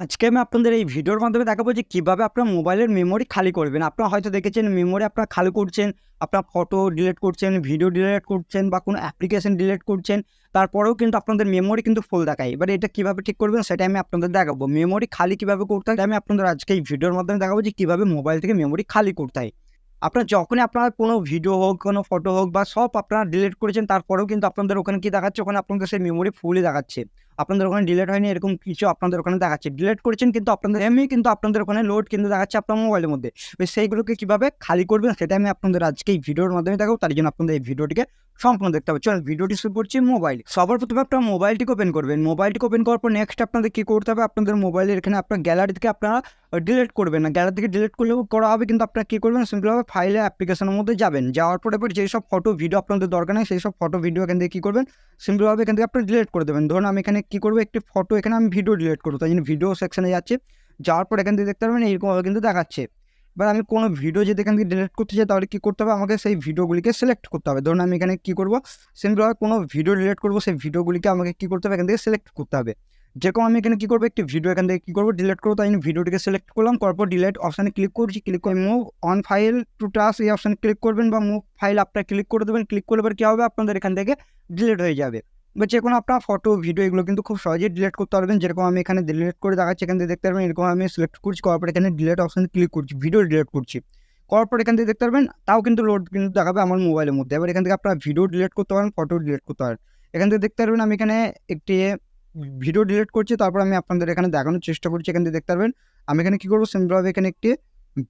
আজকে আমি আপনাদের এই ভিডিওর মাধ্যমে দেখাবো যে কীভাবে আপনার মোবাইলের মেমোরি খালি করবেন। আপনারা হয়তো দেখেছেন মেমোরি আপনারা খালি করছেন, আপনার ফটো ডিলিট করছেন ভিডিও ডিলিট করছেন বা কোনো অ্যাপ্লিকেশন ডিলিট করছেন, তারপরেও কিন্তু আপনাদের মেমোরি কিন্তু ফুল দেখায়। এবার এটা কীভাবে ঠিক করবেন সেটা আমি আপনাদের দেখাবো। মেমোরি খালি কীভাবে করতে হয় আমি আপনাদের আজকে এই ভিডিওর মাধ্যমে দেখাবো যে কীভাবে মোবাইল থেকে মেমোরি খালি করতে হয়। আপনার যখনই আপনার কোনো ভিডিও হোক, কোনো ফটো হোক বা সব আপনারা ডিলিট করেছেন, তারপরেও কিন্তু আপনাদের ওখানে কি দেখাচ্ছে? ওখানে আপনাদের সেই মেমোরি ফুলই দেখাচ্ছে। আপনাদের ওখানে ডিলেট হয়নি, এরকম কিছু আপনাদের ওখানে দেখাচ্ছে। ডিলেট করেছেন কিন্তু আপনাদের এমনি কিন্তু আপনাদের ওখানে লোড কিন্তু দেখাচ্ছে আপনার মোবাইলের মধ্যে। এবার সেইগুলোকে কীভাবে খালি করবেন সেটা আমি আপনাদের আজকে এই ভিডিওর মাধ্যমে দেখাবো, তার জন্য আপনাদের এই ভিডিওটিকে সম্পূর্ণ দেখতে হবে। চলুন, ভিডিওটি শুরু করছি মোবাইল সবার প্রথমে আপনার মোবাইলটিকে ওপেন করবেন। মোবাইলটিকে ওপেন করার পর নেক্সট আপনাদের কী করতে হবে? আপনাদের মোবাইলের এখানে আপনার গ্যালারি থেকে আপনারা ডিলিট করবেন না। গ্যালারি থেকে ডিলিট করলেও করা হবে কিন্তু আপনারা কী করবেন? সিম্পলভাবে ফাইলে অ্যাপ্লিকেশনের মধ্যে যাবেন। যাওয়ার পরে পর যেসব ফটো ভিডিও আপনাদের দরকার নেই সেই সব ফটো ভিডিও এখান থেকে কী করবেন? সিম্পলভাবে এখান থেকে আপনি ডিলিট করে দেবেন। ধরুন আমি এখানে কী করব? একটি ফটো এখানে আমি ভিডিও ডিলিট করব। তাই জন্য ভিডিও সেকশানে যাচ্ছে। যাওয়ার পর এখান থেকে দেখতে পারবেন এইরকমভাবে কিন্তু দেখাচ্ছে। এবার আমি কোনো ভিডিও যদি এখান থেকে ডিলিট করতে চাই, তাহলে কী করতে হবে? আমাকে সেই ভিডিওগুলিকে সিলেক্ট করতে হবে। ধরুন আমি এখানে কী করব? সিম্পলভাবে কোনো ভিডিও ডিলেট করব, সেই ভিডিওগুলিকে আমাকে কী করতে হবে? এখান থেকে সিলেক্ট করতে হবে। যেরকম আমি এখানে কী করব? একটি ভিডিও এখান থেকে কী করব? ডিলিট করব। তাই ভিডিওটিকে সিলেক্ট করলাম। তারপর ডিলিট অপশানে ক্লিক করছি। ক্লিক করে মুভ অন ফাইল টু টাস এই অপশানে ক্লিক করবেন বা মুভ ফাইল আপনার ক্লিক করে দেবেন। ক্লিক করলে এবার কী হবে? আপনাদের এখান থেকে ডিলিট হয়ে যাবে। বা যে কোনো আপনার ফটো ভিডিও এগুলো কিন্তু খুব সহজেই ডিলিট করতে পারবেন। যেরকম আমি এখানে ডিলিট করে দেখাচ্ছি, এখান থেকে দেখতে পারবেন, এরকম আমি সিলেক্ট করছি করার পর এখানে ডিলিট অপশানে ক্লিক করছি ভিডিও ডিলিট করছি। করার পর এখান থেকে দেখতে পারবেন, তাও কিন্তু লোড কিন্তু দেখাবে আমার মোবাইলের মধ্যে। এবার এখান থেকে আপনারা ভিডিও ডিলিট করতে পারেন ফটো ডিলিট করতে পারেন। এখান থেকে দেখতে পারবেন আমি এখানে একটি ভিডিও ডিলিট করছি, তারপর আমি আপনাদের এখানে দেখানোর চেষ্টা করছি, এখান থেকে দেখতে পারবেন। আমি এখানে কী করব সিম্পলভাবে এখানে একটি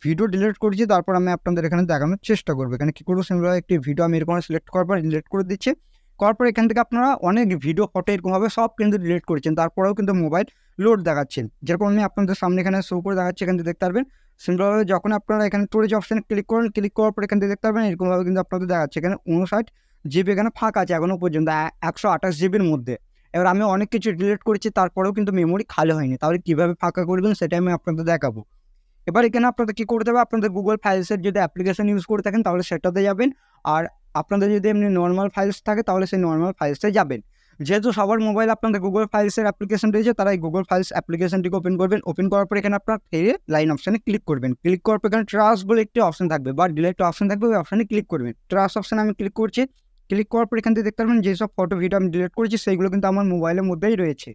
ভিডিও ডিলিট করছি, তারপর আমি আপনাদের এখানে দেখানোর চেষ্টা করব। এখানে কী করব সিম্পলভাবে একটি ভিডিও আমি এরকম সিলেক্ট করার পর ডিলিট করে দিচ্ছি। করার এখান থেকে আপনারা অনেক ভিডিও ফটো এরকমভাবে সব কিন্তু ডিলিট করেছেন। তারপরেও কিন্তু মোবাইল লোড দেখাচ্ছেন। যেরকম আমি আপনাদের সামনে এখানে শো করে দেখাচ্ছি, এখান থেকে দেখতে পারবেন। সিম্পলভাবে যখন আপনারা এখানে স্টোরেজ অপশানে ক্লিক করেন ক্লিক করার পর এখান থেকে দেখতে পারবেন, এরকমভাবে কিন্তু আপনাদের দেখাচ্ছে। এখানে উনষাট জিবি এখানে ফাঁকা আছে এখনও পর্যন্ত একশো আঠাশ জিবির মধ্যে। এবার আমি অনেক কিছু ডিলিট করেছি, তারপরেও কিন্তু মেমোরি খালি হয়নি। তাহলে কীভাবে ফাঁকা করবেন সেটা আমি আপনাদের দেখাবো। এবার এখানে আপনাদের কী করতে হবে? আপনাদের গুগল ফাইলসের যদি অ্যাপ্লিকেশন ইউজ করে থাকেন, তাহলে সেটাতে যাবেন। আর আপনাদের যদি এমনি নর্মাল ফাইলস থাকে, তাহলে সেই নর্মাল ফাইলসে যাবেন। যেহেতু সবার মোবাইল আপনাদের গুগল ফাইলসের অ্যাপ্লিকেশন রয়েছে, তারা এই গুগল ফাইলস অ্যাপ্লিকেশনটিকে ওপেন করবেন। ওপেন করার পর এখানে আপনার ফিরে লাইন অপশানে ক্লিক করবেন। ক্লিক করার পর এখানে ট্রাস্ট বলে একটি অপশান থাকবে বা ডিলেট অপশন থাকবে, ওই অপশানে ক্লিক করবেন। ট্রাস্ট অপশানে আমি ক্লিক করছি। ক্লিক করার পর এখান থেকে দেখতে পারবেন যেসব ফটো ভিডিও আমি ডিলিট করেছি, সেইগুলো কিন্তু আমার মোবাইলের মধ্যেই রয়েছে।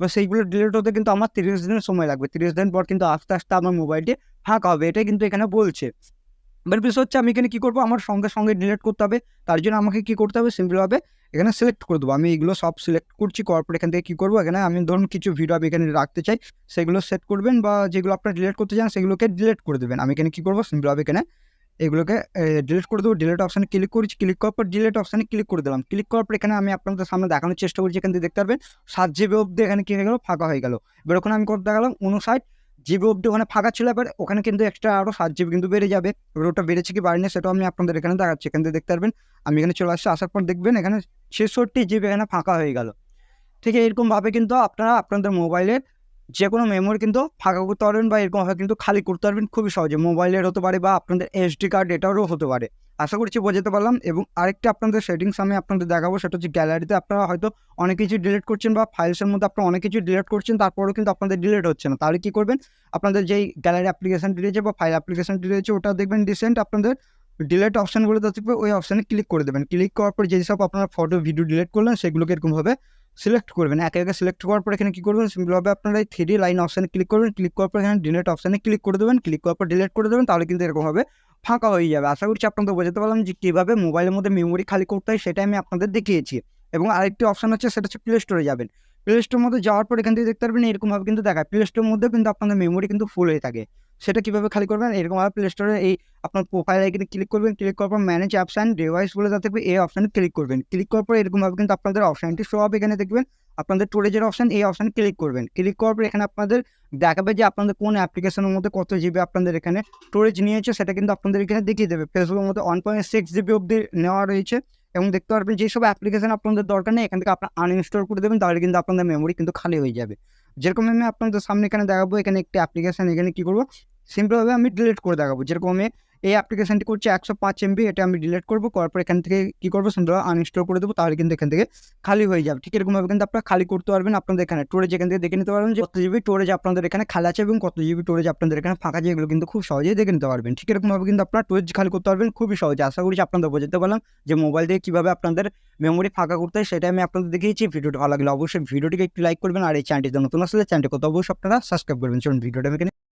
বা সেইগুলো ডিলিট হতে কিন্তু আমার তিরিশ দিনের সময় লাগবে। তিরিশ দিন পর কিন্তু আস্তে আস্তে আমার মোবাইলটি ফাঁকা হবে, এটাই কিন্তু এখানে বলছে। এবার বিষয় হচ্ছে আমি এখানে কী করব? আমার সঙ্গে সঙ্গে ডিলেট করতে হবে। তার জন্য আমাকে কী করতে হবে? সিম্পলভাবে এখানে সিলেক্ট করে দেবো। আমি এগুলো সব সিলেক্ট করছি, করার পর এখান থেকে কী করব? এখানে আমি ধরুন কিছু ভিডিও আমি এখানে রাখতে চাই। সেগুলো সেট করবেন বা যেগুলো আপনার ডিলেট করতে চান, সেগুলোকে ডিলেট করে দেবেন। আমি এখানে কী করব? সিম্পলভাবে এখানে এগুলোকে ডিলিট করে দেবো। ডিলিট অপশানে ক্লিক করছি। ক্লিক করার পর ডিলেট অপশানে ক্লিক করে দিলাম। ক্লিক করার পর এখানে আমি আপনাদের সামনে দেখানোর চেষ্টা করছি। এখান থেকে দেখতে পারবেন, সাত জিবি অব্দি এখানে কী হয়ে গেলো? ফাঁকা হয়ে গেল। এবার ওখানে আমি করতে দেখালাম? উনষাট জিবি অবধি ওখানে ফাঁকা ছিল, এবার ওখানে কিন্তু এক্সট্রা আরও সাত জিবি কিন্তু বেড়ে যাবে। এবার ওটা বেড়েছে কি বাড়েনি সেটাও আমি আপনাদের এখানে দেখাচ্ছি, এখান থেকে দেখতে পারবেন। আমি এখানে চলে আসছি, আসার পর দেখবেন এখানে ছেষট্টি জিবি এখানে ফাঁকা হয়ে গেল। ঠিক এরকমভাবে কিন্তু আপনারা আপনাদের মোবাইলের যে কোনো মেমোরি কিন্তু ফাঁকা করতে পারবেন বা এরকমভাবে কিন্তু খালি করতে পারবেন খুবই সহজে। মোবাইলের হতে পারে বা আপনাদের এসডি কার্ড এটারও হতে পারে। আশা করছি বোঝাতে পারলাম এবং আরেকটা আপনাদের সেটিংস আমি আপনাদের দেখাবো, সেটা হচ্ছে গ্যালারিতে আপনারা হয়তো অনেক কিছু ডিলিট করছেন বা ফাইলসের মধ্যে আপনারা অনেক কিছু ডিলিট করছেন, তারপরেও কিন্তু আপনাদের ডিলিট হচ্ছে না। তাহলে কী করবেন? আপনাদের যেই গ্যালারি অ্যাপ্লিকেশনটি রয়েছে বা ফাইল অ্যাপ্লিকেশনটি রয়েছে, ওটা দেখবেন রিসেন্ট আপনাদের ডিলেট অপশানগুলো থাকবে, ওই অপশানে ক্লিক করে দেবেন। ক্লিক করার পর যেসব আপনারা ফটো ভিডিও ডিলিট করলেন, সেগুলোকে এরকমভাবে সিলেক্ট করবেন, একে একে সিলেক্ট করার পর এখানে কী করবেন? সিম্পলভাবে আপনারা এই থ্রি লাইন অপশানে ক্লিক করবেন ক্লিক করার পর এখানে ডিলেট অপশানে ক্লিক করে দেবেন ক্লিক করার পর ডিলেট করে দেবেন, তাহলে কিন্তু এরকমভাবে ফাঁকা হয়ে যাবে। আশা করছি আপনাদের বোঝাতে পারলাম যে কীভাবে মোবাইলের মধ্যে মেমোরি খালি করতে হয় সেটা আমি আপনাদের দেখিয়েছি। এবং আরেকটি অপশান হচ্ছে সেটা হচ্ছে প্লে স্টোরে যাবেন। প্লে স্টোর মধ্যে যাওয়ার পর এখান থেকে দেখতে পারবেন, এরকমভাবে কিন্তু দেখায়। প্লে স্টোর মধ্যে কিন্তু আপনাদের মেমোরি কিন্তু ফুল হয়ে থাকে। সেটা কীভাবে খালি করবেন? এরকমভাবে প্লে স্টোরে এই আপনার প্রোফাইল আইকনে ক্লিক করবেন ক্লিক করার পর ম্যানেজ অ্যান্ড ডিভাইস বলে যা থাকবে এই অপশানে ক্লিক করবেন। ক্লিক করার পর এরকমভাবে কিন্তু আপনাদের অপশানটি শো হবে এখানে দেখবেন। আপনাদের স্টোরেজের অপশান এই অপশানে ক্লিক করবেন। ক্লিক করার পর এখানে আপনাদের দেখাবে যে আপনাদের কোন অ্যাপ্লিকেশনের মধ্যে কত জিবি আপনাদের এখানে স্টোরেজ নিয়েছে, সেটা কিন্তু আপনাদের এখানে দেখিয়ে দেবে। ফেসবুকের মধ্যে ওয়ান পয়েন্ট সিক্স জিবি অব্দি নেওয়া রয়েছে এবং দেখতে পারবেন যেসব অ্যাপ্লিকেশন আপনাদের দরকার নেই, এখান থেকে আপনার আনইনস্টল করে দেবেন, তাহলে কিন্তু আপনাদের মেমোরি কিন্তু খালি হয়ে যাবে। যেরকম আমি আপনাদের সামনে এখানে দেখাবো, এখানে একটি অ্যাপ্লিকেশান এখানে কী করব? সিম্পলভাবে আমি ডিলিট করে দেখাবো। যেরকম আমি এই অ্যাপ্লিকেশনটি করছে একশো পাঁচ এমবি এটা আমি ডিলিট করব, করার পর এখান থেকে কী করব সুন্দর আনইনস্টল করে দেবো, তাহলে কিন্তু এখান থেকে খালি হয়ে যাবে। ঠিক এরকমভাবে কিন্তু আপনারা খালি করতে পারবেন আপনাদের এখানে। স্টোরেজ এখান থেকে দেখে নিতে পারবেন যে কত জিবি স্টোরেজ আপনাদের এখানে খালি আছে এবং কত জিবি স্টোরেজ আপনাদের এখানে ফাঁকা আছে, এগুলো কিন্তু খুব সহজেই দেখে নিতে পারবেন। ঠিক এরকমভাবে কিন্তু আপনারা স্টোরেজ খালি করতে পারবেন, খুবই সহজে। আশা করছি আপনাদের বোঝাতে পারলাম যে মোবাইল দিয়ে কীভাবে আপনাদের মেমোরি ফাঁকা করতে হয় সেটা আমি আপনাদের দেখিয়েছি। ভিডিওটা ভালো লাগলে অবশ্যই ভিডিওটিকে একটু লাইক করবেন, আর এই চ্যানেলটিতে নতুন আসলে চ্যানেলটি কত অবশ্যই আপনারা সাবস্ক্রাইব করবেন। চলুন, ভিডিওটা আমি